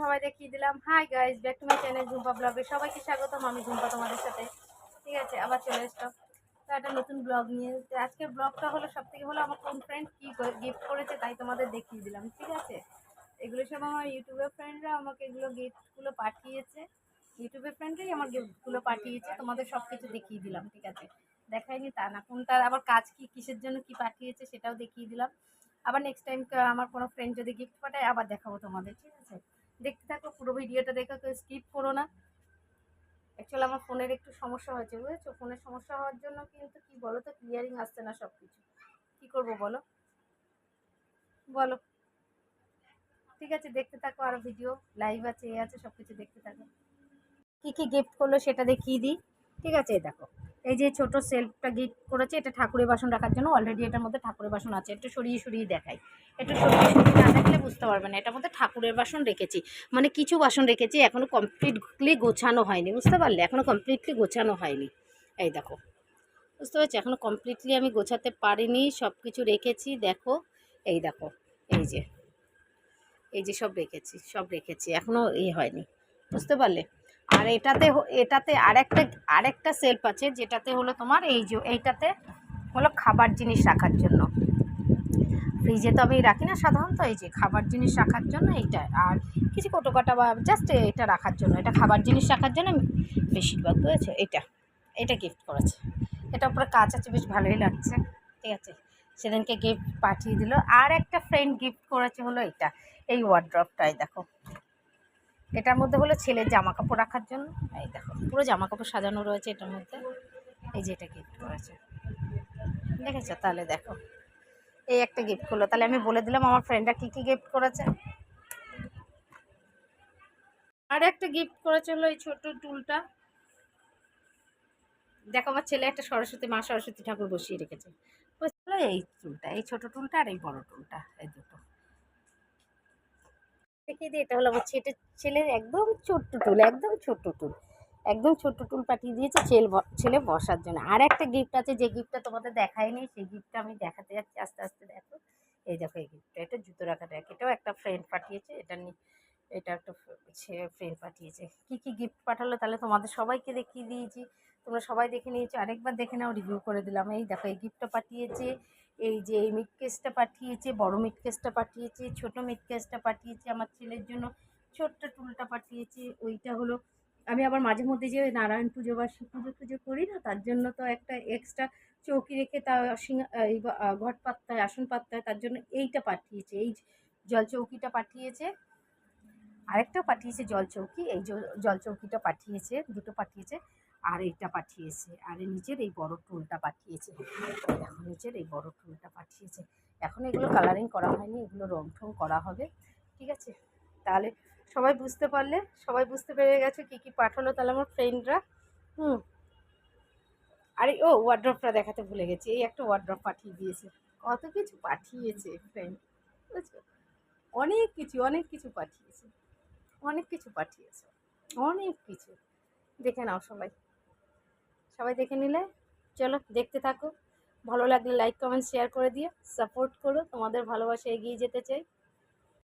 সবাই দেখিয়ে দিলাম। Hi guys back to my channel Jhumpa ব্লগে সবাইকে স্বাগতম, আমি ঝুম্পা তোমাদের সাথে। ঠিক আছে, আবার চলে এসলাম তো একটা নতুন ব্লগ নিয়ে। আজকের ব্লগটা হলো সব থেকে হলো আমার কোন ফ্রেন্ড কী গিফট করেছে তাই তোমাদের দেখিয়ে দিলাম, ঠিক আছে? এগুলো সব আমার ইউটিউবের ফ্রেন্ডরা আমাকে এগুলো গিফটগুলো পাঠিয়েছে। ইউটিউবের ফ্রেন্ডরাই আমার গিফটগুলো পাঠিয়েছে, তোমাদের সব কিছু দেখিয়ে দিলাম, ঠিক আছে? দেখাইনি তা না কোনটার আবার কাজ কি, কিসের জন্য কি পাঠিয়েছে সেটাও দেখিয়ে দিলাম। আবার নেক্সট টাইম আমার কোনো ফ্রেন্ড যদি গিফট পাঠায়, আবার দেখাবো তোমাদের, ঠিক আছে? দেখতে থাকো, পুরো ভিডিওটা দেখো, কেউ স্কিপ করো না। অ্যাকচুয়ালি আমার ফোনের একটু সমস্যা হয়েছে, বুঝেছ? ফোনের সমস্যা হওয়ার জন্য কিন্তু কি বলো তো ক্লিয়ারিং আসছে না সব কিছু কী করব বলো? বলো। ঠিক আছে, দেখতে থাকো, আর ভিডিও লাইভ আছে, এ আছে সব কিছু দেখতে থাকো। কী কী গিফট করল সেটা দেখিয়ে দিই। ঠিক আছে দেখো। এই যে ছোট সেলফটা গিফট করেছে, এটা ঠাকুরের বাসন রাখার জন্য অলরেডি এটার মধ্যে ঠাকুরের বাসন আছে। একটু সরিয়ে সরিয়ে দেখাই। একটু সরিয়ে সরিয়ে না দেখলে বুঝতে পারবে না, এটার মধ্যে ঠাকুরের বাসন রেখেছি। মানে কিছু বাসন রেখেছি এখনও কমপ্লিটলি গোছানো হয়নি, বুঝতে পারলে? এখনও কমপ্লিটলি গোছানো হয়নি। এই দেখো, বুঝতে পারছি? এখনও কমপ্লিটলি আমি গোছাতে পারিনি সব কিছু রেখেছি, দেখো। এই দেখো, এই যে এই যে সব রেখেছি সব রেখেছি এখনও ই হয়নি, বুঝতে পারলে? আর এটাতে এটাতে আরেকটা আরেকটা সেলফ আছে যেটাতে হলো তোমার এই যে, এইটাতে হলো খাবার জিনিস রাখার জন্য। ফ্রিজে তো আমি রাখি না সাধারণত, এই যে খাবার জিনিস রাখার জন্য এইটা আর কিছু কোটোকাটা বা জাস্ট এটা রাখার জন্য, এটা খাবার জিনিস রাখার জন্য বেশিরভাগ বুঝেছ এটা এটা গিফট করেছে। এটা উপরে কাজ আছে, বেশ ভালোই লাগছে, ঠিক আছে? সেদিনকে গিফট পাঠিয়ে দিল। আর একটা ফ্রেন্ড গিফট করেছে হলো এটা, এই ওয়ার্ড্রপটাই দেখো। এটার মধ্যে হলো ছেলের জামা কাপড় রাখার জন্য। এই দেখো, পুরো জামা কাপড় সাজানো রয়েছে এটার মধ্যে। এই যে এটা গিফট করেছে। দেখেছ? তাহলে দেখো। এই একটা গিফট করল। তাহলে আমি বলে দিলাম আমার ফ্রেন্ডরা কী কী গিফট করেছে। আর একটা গিফট করেছে হলো এই ছোট টুলটা। দেখো, আমার ছেলে একটা সরস্বতী, মা সরস্বতী ঠাকুর বসিয়ে রেখেছে। এই টুলটা এই ছোট টুলটা আর এই বড় টুলটা, এই দুটো। দেখিয়ে দিই এটা হলো আমার ছেলে ছেলের একদম ছোট্ট টুল, একদম ছোট্ট টুল, একদম ছোট্ট টুল পাঠিয়ে দিয়েছে ছেলে ছেলে বসার জন্য। আর একটা গিফট আছে, যে গিফটটা তোমাদের দেখায়নি, সেই গিফটটা আমি দেখাতে যাচ্ছি, আস্তে আস্তে দেখো। এই দেখো এই গিফটটা এটা জুতো রাখা র্যাক এটাও একটা ফ্রেন্ড পাঠিয়েছে, এটা নি, এটা একটা ফ্রেন্ড পাঠিয়েছে। কি কি গিফট পাঠালো তাহলে তোমাদের সবাইকে দেখিয়ে দিয়েছি। তোমরা সবাই দেখে নিয়েছো, আরেকবার দেখে নাও রিভিউ করে দিলাম। এই দেখো, এই গিফটটা পাঠিয়েছে এই যে এই মিট কেসটা পাঠিয়েছে, বড় মিট কেসটা পাঠিয়েছে, ছোট মিট কেসটা পাঠিয়েছে, আমার ছেলের জন্য ছোট্ট টুলটা পাঠিয়েছে, ওইটা হলো, আমি আবার মাঝে মধ্যে যে নারায়ণ পুজো বা শিব পুজো পুজো করি না, তার জন্য তো একটা এক্সট্রা চৌকি রেখে তা এই ঘট পাততে হয় আসন পাত্তায় তার জন্য এইটা পাঠিয়েছে, এই জল চৌকিটা পাঠিয়েছে, আরেকটাও পাঠিয়েছে জল চৌকি, এই জল চৌকিটা পাঠিয়েছে, দুটো পাঠিয়েছে, আর এইটা পাঠিয়েছে, আর নিচের এই বড় টুলটা পাঠিয়েছে। নিচের এই বড় টুলটা পাঠিয়েছে। এখন এগুলো কালারিং করা হয়নি, এগুলো রং ঠং করা হবে, ঠিক আছে? তাহলে সবাই বুঝতে পারলে, সবাই বুঝতে পেরে গেছে কী কী পাঠালো তাহলে আমার ফ্রেন্ডরা হুম। আরে, ও ওয়ার্ড্রপটা দেখাতে ভুলে গেছি, এই একটা ওয়ার্ড্রপ পাঠিয়ে দিয়েছে। কত কিছু পাঠিয়েছে ফ্রেন্ড বুঝছ অনেক কিছু অনেক কিছু পাঠিয়েছে, অনেক কিছু পাঠিয়েছে, অনেক কিছু। দেখে নাও সবাই। সবাই দেখে নিলে? চলো, দেখতে থাকো। ভালো লাগলে লাইক কমেন্ট শেয়ার করে দিও। সাপোর্ট করো। তোমাদের ভালোবাসা এগিয়ে যেতে চাই।